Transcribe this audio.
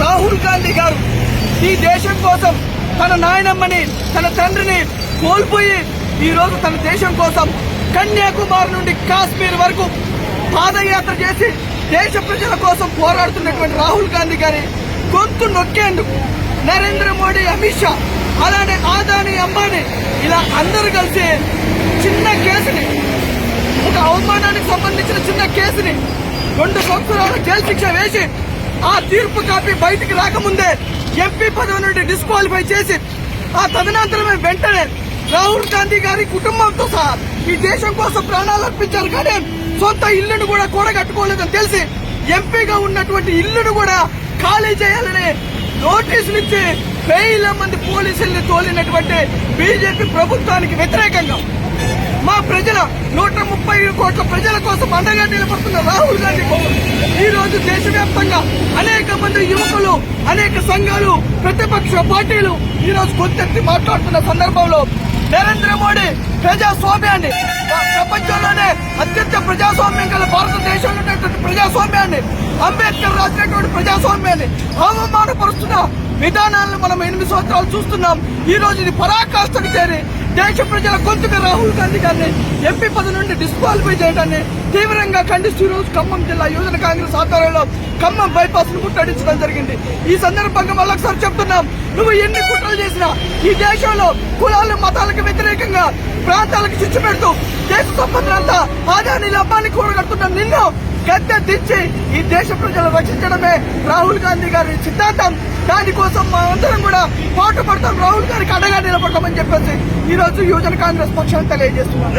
రాహుల్ గాంధీ గారు ఈ దేశం కోసం తన నాయనమ్మని తన తండ్రిని కోల్పోయి ఈరోజు తన దేశం కోసం కన్యాకుమారి నుండి కాశ్మీర్ వరకు పాదయాత్ర చేసి దేశ ప్రజల కోసం పోరాడుతున్నటువంటి రాహుల్ గాంధీ గారి గొంతు నొక్కేందుకు నరేంద్ర మోడీ అమిత్ షా అలానే ఆదాని అంబానీ ఇలా అందరూ కలిసి చిన్న కేసుని ఒక అవమానానికి సంబంధించిన చిన్న కేసుని రెండు సంవత్సరాల జైలు శిక్ష వేసి ఆ తీర్పు కాపీ బయటికి రాకముందే ఎంపీ పదవి నుండి డిస్క్వాలిఫై చేసి ఆ తదనంతరమే వెంటనే రాహుల్ గాంధీ గారి కుటుంబంతో సహా ఈ దేశం కోసం ప్రాణాలు అర్పించారు. కానీ సొంత ఇల్లును కూడా కూడగట్టుకోలేదని తెలిసి ఎంపీగా ఉన్నటువంటి ఇల్లును కూడా ఖాళీ చేయాలని నోటీసులు ఇచ్చి వేల మంది పోలీసుల్ని తోలినటువంటి బీజేపీ ప్రభుత్వానికి వ్యతిరేకంగా మా ప్రజల నూట ముప్పై కోట్ల ప్రజల కోసం అండగా నిలబడుతున్న రాహుల్ గాంధీ దేశవ్యాప్తంగా అనేక మంది యువకులు అనేక సంఘాలు ప్రతిపక్ష పార్టీలు ఈ రోజు గొంతెత్తి మాట్లాడుతున్న సందర్భంలో నరేంద్ర మోడీ ప్రజాస్వామ్యాన్ని ప్రపంచంలోనే అత్యంత ప్రజాస్వామ్యం గల భారతదేశంలో ఉన్నటువంటి ప్రజాస్వామ్యాన్ని అంబేద్కర్ రాసినటువంటి ప్రజాస్వామ్యాన్ని అవమానపరుస్తున్న విధానాలను మనం ఎనిమిది సంవత్సరాలు చూస్తున్నాం. ఈ రోజు ఇది పరాకాష్ఠకు చేరి దేశ ప్రజల గొంతుక రాహుల్ గాంధీ గారిని ఎంపీ పదవి నుండి డిస్క్వాలిఫై చేయడాన్ని తీవ్రంగా ఖండిస్తూ ఈ రోజు ఖమ్మం జిల్లా యువజన కాంగ్రెస్ ఆధ్వర్యంలో ఖమ్మం బైపాస్ను ముట్టడించడం జరిగింది. ఈ సందర్భంగా మళ్ళొకసారి చెప్తున్నాం నువ్వు ఎన్ని కుట్రలు చేసినా ఈ దేశంలో కులాలు మతాలకు వ్యతిరేకంగా ప్రాంతాలకు చిచ్చు పెడుతూ దేశ సంపదనంతా ఆదాని లబ్బాన్ని కూడగడుతున్న నిన్ను గద్దె దించి ఈ దేశ ప్రజలు రక్షించడమే రాహుల్ గాంధీ గారి సిద్ధాంతం. దానికోసం మనందరం కూడా పాటు పడతాం రాహుల్ గారికి అడగా నిలబడతామని చెప్పేసి ఈ రోజు యువజన కాంగ్రెస్ పక్షాన్ని తెలియజేస్తున్నాం.